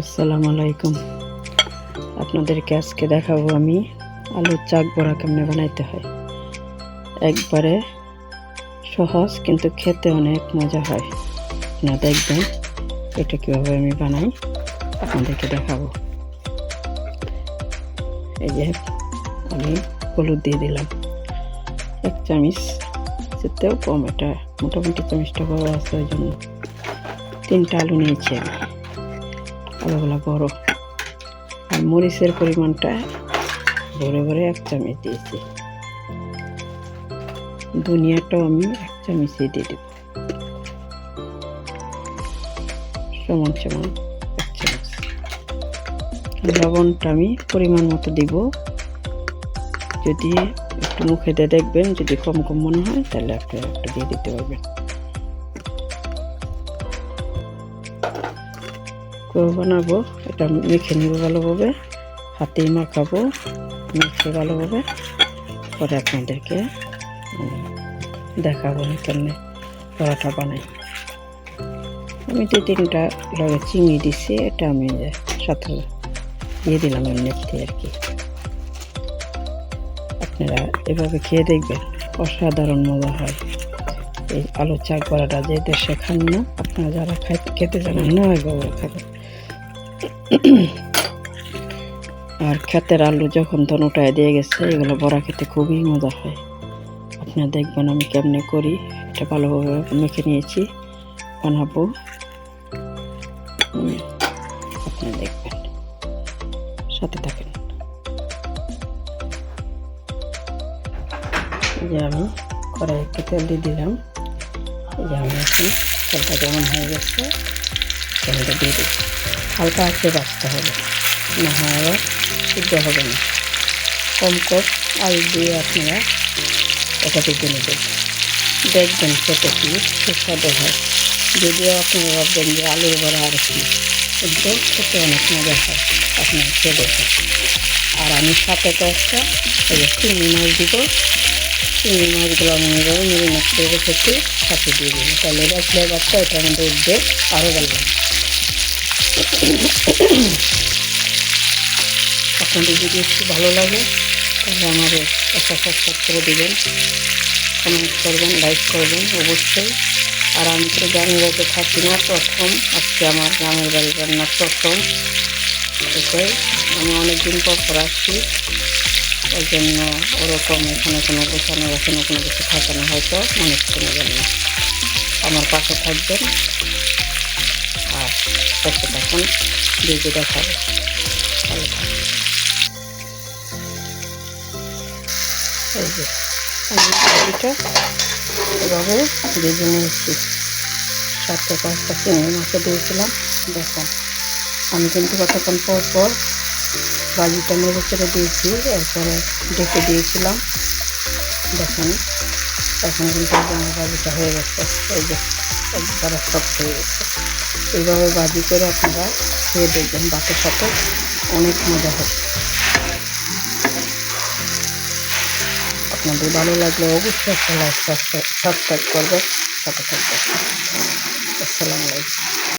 আসসালামু আলাইকুম। আপনাদেরকে আজকে দেখাবো আমি আলুর চাক বড়া কেমনে বানাইতে হয়। একবারে সহজ কিন্তু খেতে অনেক মজা হয়। আপনারা দেখবেন এটা কীভাবে আমি বানাই, আপনাদেরকে দেখাবো। এই যে আমি হলুদ দিয়ে দিলাম। এক চামিচ, সেতেও কম, এটা মোটামুটি চামচটা বড় আছে ওই জন্য। তিনটা আলু নিয়েছি আমি। আলুগুলো বড় আর মরিচের পরিমাণটা ভরে ভরে এক চামচ দিয়েছি। দুনিয়াটাও আমি এক চামচে দিয়ে দেব। সমান সমান এক চামচ। লবণটা আমি পরিমাণ মতো দিব। যদি একটু মুখে দিয়ে দেখবেন, যদি কম কম মনে হয়, তাহলে আপনারা একটা দিয়ে দিতে পারবেন। করে বানাবো এটা মেখে নেব ভালোভাবে। হাতেই মাখাবো, মেখে ভালোভাবে। পরে আপনাদেরকে দেখাবো কেমনে পরোটা বানাই। আমি দু তিনটা লগে চিনি দিছি, এটা আমি সাথে দিয়ে দিলাম এমনিতে আর কি। আপনারা এভাবে খেয়ে দেখবেন, অসাধারণ মজা হয়। এই আলু চাক বড়াটা যে দেশে খান না, আপনারা যারা খাই- খেতে জানেন না খাবেন আর ক্ষেতের আলু যখন তখন উঠায় দিয়ে গেছে এগুলো বড়া খেতে খুবই মজা হয়। আপনারা দেখবেন আমি কেমনে করি এটা ভালোভাবে মেখে নিয়েছি বানাবো। হুম, আপনারা দেখবেন। সাথে থাকেন। যে আমি কড়াই একটু তেল দিয়ে দিলাম। যে আমি এখন তেলটা গরম হয়ে গেছে। তেলটা দিয়ে হালকা আঁচে বাঁচতে হবে। না হয় আবার সিদ্ধ হবে না। কম কম আলু দিয়ে আপনারা এটাকে কিনে দেবেন। দেখবেন খেতে কি সুস্বাদু হয়। যদিও আপনারা ভাববেন যে আলুর বড়া আর কি, কিন্তু খেতে অনেক মজা হয় আপনার খেয়ে দেখেন আর আমি সাথে যে চিংড়ি মাছ দিব। চিংড়ি মাছগুলো আমি এভাবে মেরিনেট করে রেখেছি, সাথে দিয়ে দিব তাহলে এটা ফ্লেভারটা এটার মধ্যে উঠবে আরও ভালো আপনাদের যদি একটু ভালো লাগে, তাহলে আমাদের একটা সাবস্ক্রাইব করে দেবেন। কমেন্ট করবেন লাইক করবেন, অবশ্যই। আর আমি তো গ্রামের বাড়িতে থাকি না, প্রথম। আজকে আমার গ্রামের বাড়ি রান্না প্রথম। এটাই আমি অনেকদিন পর পর আসছি। ওই জন্য ওরকম এখানে কোনো গোছানো এখনও কোনো কিছু থাকে না, হয়তো মনে জানি না। আমার পাশে থাকবেন আর দেখতে থাকুন ভিডিও দেখাবো ভালো থাকবেন এই যে এভাবে ভেজে নিয়েছি। সাথে পাঁচটা চিংড়ি মাছও দিয়েছিলাম, দেখুন। আমি কিন্তু কতক্ষণ পর পর বাজিটা নেড়ে চেড়ে দিয়েছি, এরপরে ডেকে দিয়েছিলাম। দেখুন, এখন কিন্তু আমার বাজিটা হয়ে গেছে, এই যে একবারে সব হয়ে গেছে। এইভাবে বাজি করে আপনারা খেয়ে দেখবেন ভাতের সাথে অনেক মজা হবে। আপনাদের ভালো লাগলে অবশ্যই একটা লাইক সাবস্ক্রাইব করবেন। সাথে থাকবেন। আসসালামু আলাইকুম।